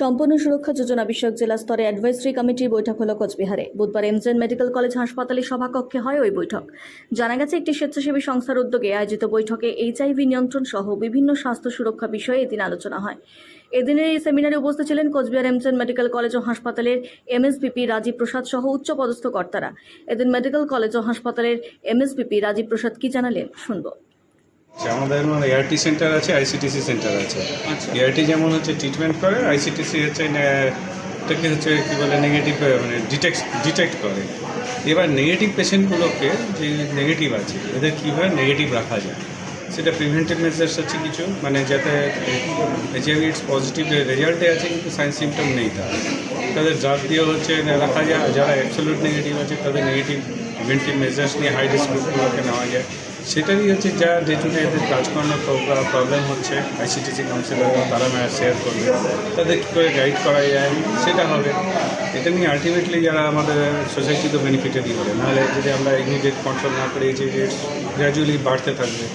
সম্পূর্ণ সুরক্ষা যোজনা বিষয়ক জেলা স্তরে অ্যাডভাইসরি কমিটির বৈঠক হলো কোচবিহারে। বুধবার এমজেন মেডিকেল কলেজ হাসপাতালে সভাকক্ষে হয় ওই বৈঠক। জানা গেছে, একটি স্বেচ্ছাসেবী সংস্থার উদ্যোগে আয়োজিত বৈঠকে এইচআইভি নিয়ন্ত্রণ সহ বিভিন্ন স্বাস্থ্য সুরক্ষা বিষয়ে এদিন আলোচনা হয়। এদিনের এই সেমিনারে উপস্থিত ছিলেন কোচবিহার এমজেন মেডিকেল কলেজ ও হাসপাতালের এমএসবিপি রাজীব প্রসাদ সহ উচ্চপদস্থ কর্তারা। এদিন মেডিকেল কলেজ ও হাসপাতালের এমএসবিপি রাজীব প্রসাদ কি জানালেন, শুনব। আমাদের মানে এআরটি সেন্টার আছে আইসিটিসি সেন্টার আছে। আচ্ছা। এআরটি যেমন হচ্ছে ট্রিটমেন্ট করে আইসিটিসি হচ্ছে এটাকে হচ্ছে কী বলে নেগেটিভ মানে ডিটেক্ট ডিটেক্ট করে। এবার নেগেটিভ পেশেন্টগুলোকে যে নেগেটিভ আছে এদের কীভাবে নেগেটিভ রাখা যায়। সেটা প্রিভেন্টিভ মেজার্স আছে কিছু মানে যাতে এইচআইভি ইটস পজিটিভ রেজাল্টে আছে কিন্তু সাইন্স সিমটম নেই তার তাদের ড্রাগ দিয়ে হচ্ছে রাখা যায়। যারা অ্যাবসোলুট নেগেটিভ আছে তাদের নেগেটিভ প্রিভেন্টিভ মেজার্স নিয়ে হাই রিস্ক গ্রুপগুলোকে নেওয়া যায়। সেটারই হচ্ছে যা ডে টু ডে এদের কাজকর্ম প্রবলেম হচ্ছে আইসিটিসি কাউন্সিলাররা তারা ম্যাচ শেয়ার করবে। তাদের কী করে গাইড করা যায়? সেটা হবে। এটা নিয়ে আলটিমেটলি যারা আমাদের সোসাইটি তো বেনিফিটেরই হবে নাহলে যদি আমরা ইমিডিয়েট কন্ট্রোল না করে যে গ্র্যাজুয়ালি বাড়তে থাকবে।